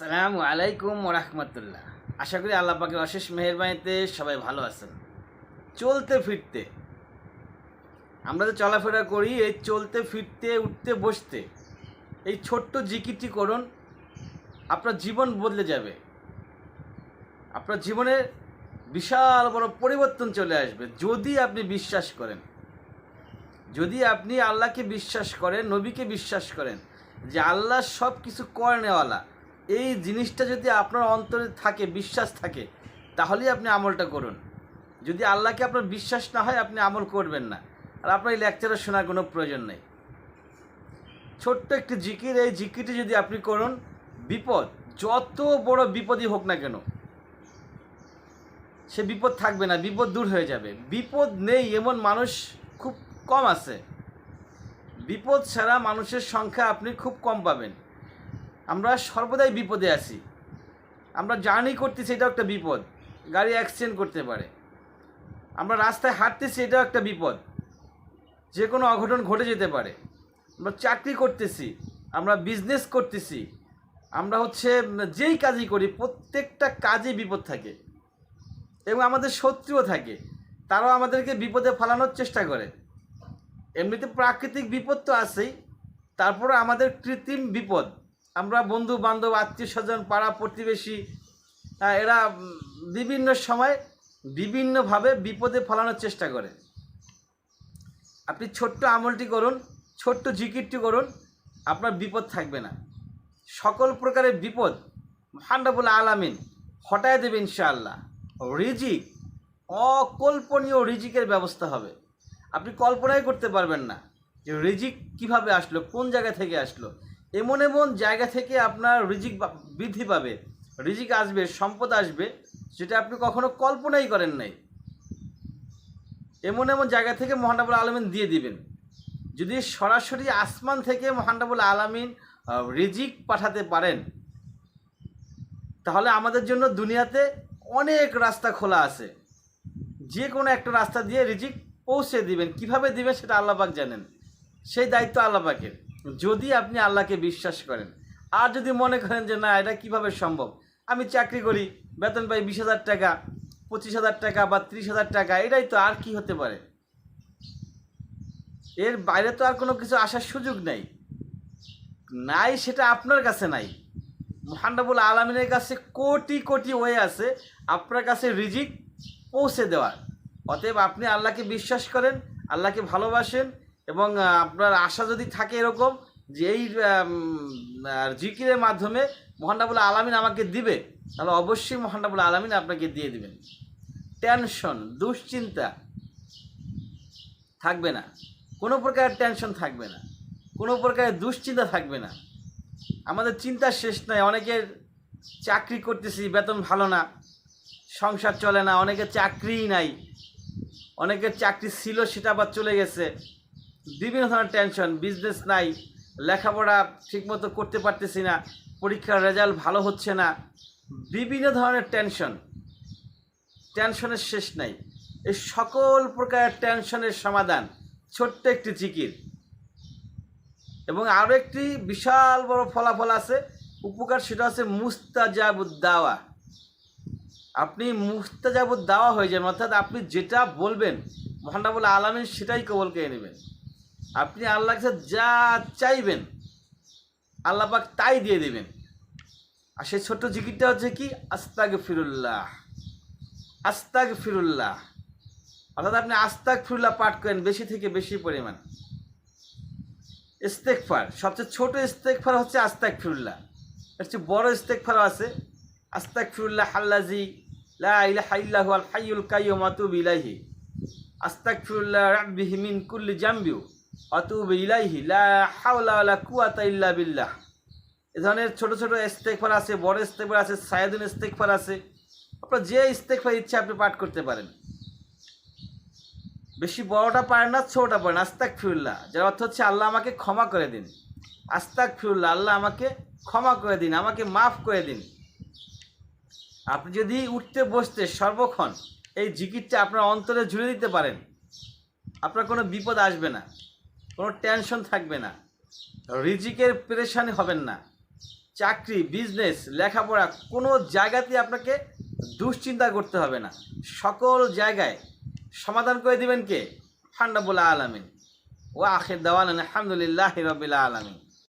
সালাম আলাইকুম রহমতুল্লাহ। আশা করি আল্লাহ পাকের অশেষ মেহরবানিতে সবাই ভালো আছেন। চলতে ফিরতে। আমরা যে চলাফেরা করি, এই চলতে ফিরতে, উঠতে, বসতে, এই ছোট্ট জিকিটি করুন, আপনার জীবন বদলে যাবে। আপনার জীবনে বিশাল বড় পরিবর্তন চলে আসবে, যদি আপনি বিশ্বাস করেন। যদি আপনি আল্লাহকে বিশ্বাস করেন, নবীকে বিশ্বাস করেন যে আল্লাহ সব কিছু করে নেওয়ালা এই জিনিসটা যদি আপনার অন্তরে থাকে, বিশ্বাস থাকে, তাহলেই আপনি আমলটা করুন। যদি আল্লাহকে আপনার বিশ্বাস না হয়, আপনি আমল করবেন না। আর আপনার এই লেকচারে শোনার কোনো প্রয়োজন নেই। ছোট্ট একটি জিকির, এই জিকিরটি যদি আপনি করুন, বিপদ, যত বড় বিপদই হোক না কেন, সে বিপদ থাকবে না, বিপদ দূর হয়ে যাবে। বিপদ নেই, এমন মানুষ খুব কম আছে। বিপদ ছাড়া মানুষের সংখ্যা আপনি খুব কম পাবেন। আমরা সর্বদাই বিপদে আছি। আমরা জার্নি করতেছি এটাও একটা বিপদ। গাড়ি অ্যাক্সিডেন্ট করতে পারে। আমরা রাস্তায় হাঁটতেছি এটাও একটা বিপদ। যে কোনো অঘটন ঘটে যেতে পারে। আমরা চাকরি করতেছি, আমরা বিজনেস করতেছি, আমরা হচ্ছে যেই কাজই করি, প্রত্যেকটা কাজে বিপদ থাকে এবং আমাদের শত্রুও থাকে। তারাও আমাদেরকে বিপদে ফালানোর চেষ্টা করে। এমনিতে প্রাকৃতিক বিপদ তো আছেই তারপরে আমাদের কৃত্রিম বিপদ। আমরা বন্ধু বান্ধব আত্মীয় স্বজন পাড়া প্রতিবেশী এরা বিভিন্ন সময় বিভিন্নভাবে বিপদে ফেলানোর চেষ্টা করে। আপনি ছোট্ট আমলটি করুন, ছোট্ট জিকিরটি করুন, আপনার বিপদ থাকবে না। সকল প্রকারের বিপদ হান্ডাবুল আলামিন হটায় দেবে ইনশাআল্লাহ। রিজিক, অকল্পনীয় রিজিকের ব্যবস্থা হবে। আপনি কল্পনাই করতে পারবেন না যে রিজিক কীভাবে আসলো, কোন জায়গা থেকে আসলো এমন এমন জায়গা থেকে আপনার রিজিক বৃদ্ধি পাবে। রিজিক আসবে, সম্পদ আসবে, যেটা আপনি কখনো কল্পনাই করেন নাই। এমন এমন জায়গা থেকে মহানবুল আলমিন দিয়ে দিবেন। যদি সরাসরি আসমান থেকে মহানবুল আলমিন রিজিক পাঠাতে পারেন, তাহলে আমাদের জন্য দুনিয়াতে অনেক রাস্তা খোলা আছে। যে কোনো একটা রাস্তা দিয়ে রিজিক পৌঁছে দিবেন। কীভাবে দিবেন সেটা আল্লাপাক জানেন। সেই দায়িত্ব আল্লাপাকের যদি আপনি আল্লাহকে বিশ্বাস করেন, আর যদি মনে করেন যে না, এটা কীভাবে সম্ভব? আমি চাকরি করি, বেতন পাই বিশ হাজার টাকা, পঁচিশ হাজার টাকা বা ত্রিশ হাজার টাকা, এটাই তো আর কি হতে পারে? এর বাইরে তো আর কোনো কিছু আসার সুযোগ নেই। নাই সেটা আপনার কাছে নাই। মহানবুল আলমিনের কাছে কোটি কোটি ওয়ে আছে, আপনার কাছে রিজিক পৌঁছে দেওয়ার। অতএব আপনি আল্লাহকে বিশ্বাস করেন, আল্লাহকে ভালোবাসেন এবং আপনার আশা যদি থাকে এরকম যে এই জিকিরের মাধ্যমে মহানবুল আলমিন আমাকে দিবে, তাহলে অবশ্যই মহানবুল আলমিন আপনাকে দিয়ে দিবেন। টেনশন দুশ্চিন্তা থাকবে না। কোনো প্রকার টেনশন থাকবে না। কোনো প্রকারের দুশ্চিন্তা থাকবে না। আমাদের চিন্তা শেষ নাই। অনেকের চাকরি করতেছি, বেতন ভালো না, সংসার চলে না, অনেকের চাকরিই নাই। অনেকের চাকরি ছিল, সেটা আবার চলে গেছে। বিভিন্ন ধরনের টেনশন বিজনেস নাই, লেখাপড়া ঠিকমতো করতে পারতেছি না, পরীক্ষার রেজাল্ট ভালো হচ্ছে না, বিভিন্ন ধরনের টেনশন টেনশনের শেষ নাই। এই সকল প্রকারের টেনশনের সমাধান ছোট্ট একটি জিকির। এবং আরও একটি বিশাল বড় ফলাফল আছে, উপকার সেটা হচ্ছে মুস্তাজাবুদ্দাওয়া। আপনি মুস্তাজাবুদ্দাওয়া হয়ে যাবেন, অর্থাৎ আপনি যেটা বলবেন মহানবুল আলমিন সেটাই কবল করে নেবেন। আপনি আল্লাহ কাছে যা চাইবেন, আল্লাহ পাক তাই দিয়ে দেবেন। আর সেই ছোট্ট জিকিরটা হচ্ছে কি? আস্তাগ ফিরুল্লাহ আস্তাগ ফিরুল্লাহ অর্থাৎ আপনি আস্তাক ফিরুল্লাহ পাঠ করেন বেশি থেকে বেশি পরিমাণ। ইস্তেকফার সবচেয়ে ছোট ইস্তেকফার হচ্ছে আস্তাক ফিরুল্লাহ এর চেয়ে বড় ইস্তেকফারও আছে আস্তাক ফিরুল্লাহ হাল্লাজি লা ইলাহা ইল্লাহু আল হাইয়ুল কাইয়ুম আতুবু ইলাইহি। আস্তাক ফিরুল্লাহ রাব্বিহি মিন কুল্লি জামবিউ। আতুবু ইলাইহি, লা হাওলা কুওয়াতা ইল্লা বিল্লাহ। এ ধরনের ছোট ছোট ইস্তেকফার আছে, বড় ইস্তেকফার আছে সায়াদুন ইস্তেকফার আছে। আপনার যে ইস্তেকফার ইচ্ছা আপনি পাঠ করতে পারেন। বেশি বড়টা পারেন না, ছোটটা পারেন আস্তাক ফিরুল্লাহ যার অর্থ হচ্ছে আল্লাহ আমাকে ক্ষমা করে দিন। আস্তাক ফিরুল্লাহ আল্লাহ আমাকে ক্ষমা করে দিন, আমাকে মাফ করে দিন। আপনি যদি উঠতে বসতে সর্বক্ষণ এই জিকিরটা আপনার অন্তরে ঝুলে দিতে পারেন, আপনার কোনো বিপদ আসবে না। কোনো টেনশন থাকবে না। রিজিকের প্রেশানি হবেন না। চাকরি, বিজনেস, লেখাপড়া কোনো জায়গাতে আপনাকে দুশ্চিন্তা করতে হবে না। সকল জায়গায় সমাধান করে দিবেন কে? ফান্ডাবুল আলমিন। ও আখের দেওয়ান আলহামদুলিল্লাহ রবিল্লা আলমিন।